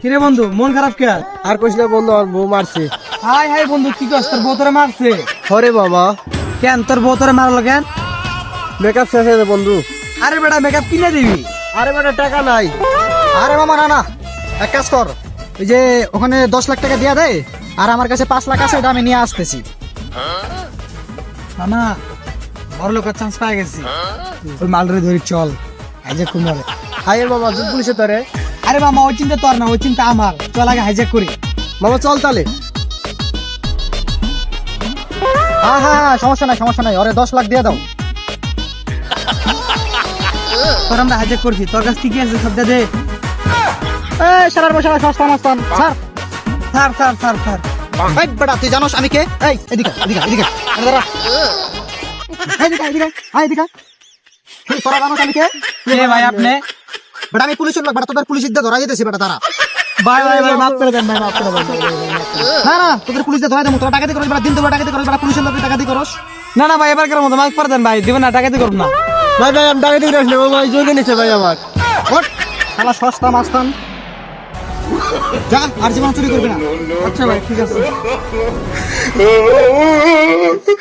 কিরে বন্ধু মন খারাপ কে? আর কইস না বন্ধু আমার বউ মারছে। হাই হাই বন্ধু কি করছ? তোর বউ তোরে মারছে? হরে বাবা। কেন তোর বউ তোরে মারলো কেন? মেকআপ শেষ হয়েছে বন্ধু। আরে বেটা মেকআপ কিনে দিবি? আরে বেটা টাকা নাই। আরে মামা না না। এক কাজ কর ওই যে ওখানে দশ লাখ টাকা দিয়া দেয় আর আমার কাছে পাঁচ লাখ আছে ওটা আমি নিয়ে আসতেছি। মামা বড় লোকের চান্স পাই গেছি। ওই মালরে ধরি চল হাইজ্যাক কুমারে। মামা দুধ পুলিশে তোরে। আরে মামা, ওই চিন্তা তোর না, ওই চিন্তা আমার। চল আগে হাইজ্যাক করি। মামা, চল তালে হ্যাঁ হ্যাঁ হ্যাঁ সমস্যা নাই সমস্যা নাই, ওরে দশ লাখ দিয়ে দাও। তোর আমরা হাইজ্যাক করছি, তোর কাছে আছে এই, সারার বসে সস্তা মাস্তান। Sir sir sir sir sir এই তুই জানোস আমি কে? এই, এদিকে এদিকে এদিকে। দাঁড়া। এদিকে এদিকে এদিকে। তোরা জানোস আমি কে? কে ভাই আপনি? বেটা আমি পুলিশের লোক বেটা তোদের পুলিশের দিয়ে ধরা যেতেছি বেটা তারা ভাই ভাই ভাই মাফ করে দেন ভাই মাফ করে দেন না না তোদের পুলিশ দিয়ে ধরা দেবো তোরা ডাকাতি বেটা দিন তোরা ডাকাতি বেটা পুলিশের লোক ডাকাতি করস। না না ভাই এবার মতো মাফ করে দেন ভাই দিবেন না করুন না। ভাই ভাই আমি ডাকাতি করে আসলে ভাই জোরে নিছে ভাই আমার। ওঠ শালা সস্তা মাস্তান। যা আর জীবন চুরি করবি না। আচ্ছা ভাই ঠিক আছে।